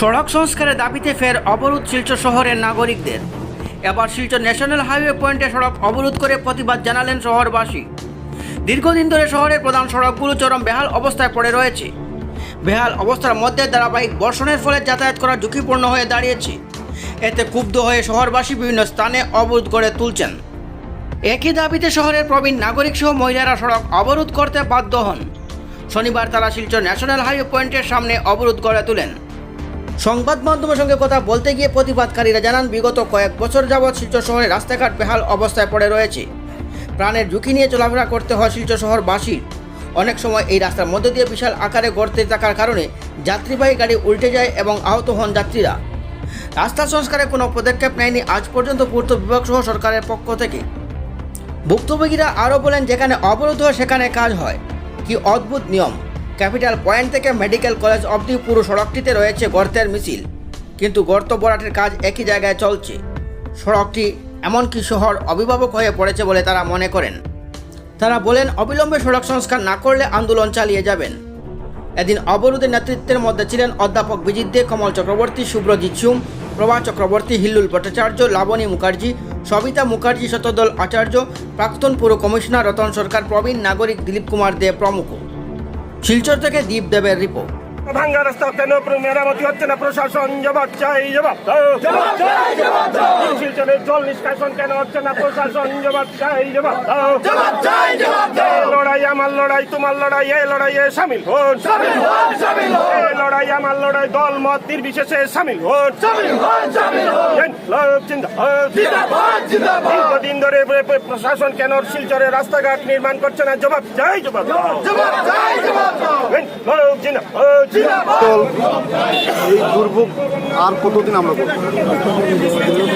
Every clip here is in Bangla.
সড়ক সংস্কারের দাবিতে ফের অবরোধ শিলচর শহরের নাগরিকদের। এবার শিলচর ন্যাশনাল হাইওয়ে পয়েন্টে সড়ক অবরোধ করে প্রতিবাদ জানালেন শহরবাসী। দীর্ঘদিন ধরে শহরের প্রধান সড়কগুলো চরম বেহাল অবস্থায় পড়ে রয়েছে। বেহাল অবস্থার মধ্যে ধারাবাহিক বর্ষণের ফলে যাতায়াত করা ঝুঁকিপূর্ণ হয়ে দাঁড়িয়েছে। এতে ক্ষুব্ধ হয়ে শহরবাসী বিভিন্ন স্থানে অবরোধ করে তুলছেন। একই দাবিতে শহরের প্রবীণ নাগরিক সহ মহিলারা সড়ক অবরোধ করতে বাধ্য হন। শনিবার তারা শিলচর ন্যাশনাল হাইওয়ে পয়েন্টের সামনে অবরোধ গড়ে তোলেন। সংবাদ মাধ্যমের সঙ্গে কথা বলতে গিয়ে প্রতিবাদকারীরা জানান, বিগত কয়েক বছর যাবৎ শিলচর শহরে রাস্তাঘাট বেহাল অবস্থায় পড়ে রয়েছে। প্রাণের ঝুঁকি নিয়ে চলাফেরা করতে হয় শিলচর শহরবাসীর অনেক সময় এই রাস্তার মধ্যে দিয়ে বিশাল আকারে গড়তে থাকার কারণে যাত্রীবাহী গাড়ি উল্টে যায় এবং আহত হন যাত্রীরা। রাস্তা সংস্কারে কোনো পদক্ষেপ নেয়নি আজ পর্যন্ত পূর্ত বিভাগ সহ সরকারের পক্ষ থেকে। ভুক্তভোগীরা আরও বলেন, যেখানে অবরোধ হয়, সেখানে কাজ হয়। কি অদ্ভুত নিয়ম? ক্যাপিটাল পয়েন্ট থেকে মেডিকেল কলেজ অবধি পুরো সড়কটিতে রয়েছে গর্তের মিছিল। কিন্তু গর্ত বরাটের কাজ একই জায়গায় চলছে। সড়কটি এমনকি শহর অভিভাবক হয়ে পড়েছে বলে তারা মনে করেন। তারা বলেন, অবিলম্বে সড়ক সংস্কার না করলে আন্দোলন চালিয়ে যাবেন। এদিন অবরোধের নেতৃত্বের মধ্যে ছিলেন অধ্যাপক বিজিত দে, কমল চক্রবর্তী শুভ্রজিৎ সুম প্রভা চক্রবর্তী, হিল্লুল ভট্টাচার্য, লাবণী মুখার্জি সবিতা মুখার্জি শতদল আচার্য, প্রাক্তন পুর কমিশনার রতন সরকার, প্রবীণ নাগরিক দিলীপ কুমার দে প্রমুখ। শিলচর থেকে দীপ দেবের রিপোর্ট। ভাঙ্গা রাস্তা কেন মেরামতি হচ্ছে না? প্রশাসন জবাব চাই জবাব শিলচরের জল নিষ্কাশন কেন হচ্ছে না? প্রশাসন জবাব চাই জবাব লড়াই আমার লড়াই তোমার লড়াই এই লড়াইয়ে সামিল হন। লড়াই আমার লড়াই দল মত নির্বিশেষে সামিল হন। দীর্ঘদিন ধরে প্র- প্র- প্রশাসন কেন শিলচরের রাস্তাঘাট নির্মাণ করছে না? জবাব চাই জবাব দাও। জেন লোক জল এই দুর্ভোগ আর কতদিন আমরা করব?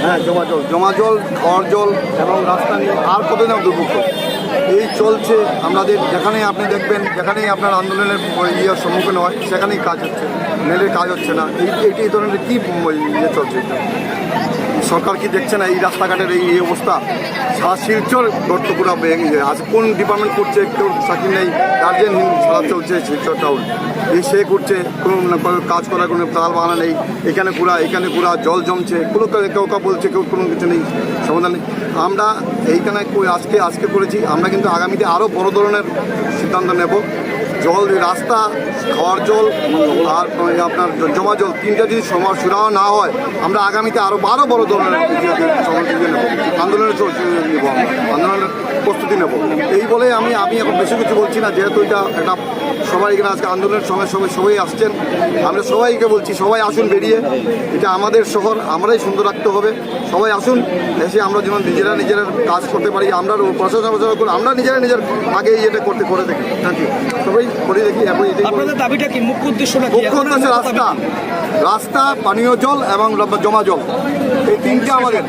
হ্যাঁ জমা জল জমা জল খাওয়ার জল এবং রাস্তা নিয়ে আর কতদিন আমরা দুর্ভোগ এই চলছে আমাদের যেখানে আপনি দেখবেন, যেখানেই আপনার আন্দোলনের ইয়ে সম্মুখীন হয়, সেখানেই কাজ হচ্ছে মেলের কাজ হচ্ছে না। এই এই- এই ধরনের কী ইয়ে চলছে? এটা? সরকার কি দেখছে না এই রাস্তাঘাটের এই এই অবস্থা? সারা শিলচর গর্ত পুরা আজ কোন ডিপার্টমেন্ট করছে? কেউ সাকিব নেই। গার্জেন সারা চলছে শিলচর টাউন এই সে করছে, কোনো কাজ করার কোনো তাল বাগানা নেই। এখানে পুরা এখানে পুরা জল জমছে। কোনো কেউ কেউ বলছে, কেউ কোনো কিছু নেই। সমাধান নেই। আমরা এইখানে আজকে আজকে করেছি। আমরা কিন্তু আগামীতে আরও বড় ধরনের সিদ্ধান্ত নেব। জল রাস্তা, খাওয়ার জল, আর আপনার জমা জল, তিনটা যদি সময় সুরাহ না হয়, আমরা আগামীতে আরও আরও বড় ধরনের আন্দোলনের নেব। প্রস্তুতি নেব। এই বলে আমি আমি এখন বেশি কিছু বলছি না যেহেতু এটা একটা সবাই এখানে আজকে আন্দোলনের সময় সবাই সবাই আসছেন। আমরা সবাইকে বলছি সবাই আসুন বেরিয়ে। এটা আমাদের শহর আমরাই সুন্দর রাখতে হবে। সবাই আসুন এসে আমরা যেন নিজেরা নিজেরা কাজ করতে পারি আমরা প্রশাসন প্রশাসন করে আমরা নিজেরা নিজের আগে এটা করতে করে দেখি। থ্যাংক ইউ সবাই করে দেখি এখন এটাই আপনাদের দাবিটা কি? মুখ্য উদ্দেশ্য রাস্তা। রাস্তা পানীয় জল এবং জমা জল। এই তিনটে আমাদের।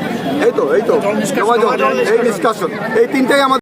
এই তো এই তো। জমা জল। এই নিষ্কাশন। এই তিনটাই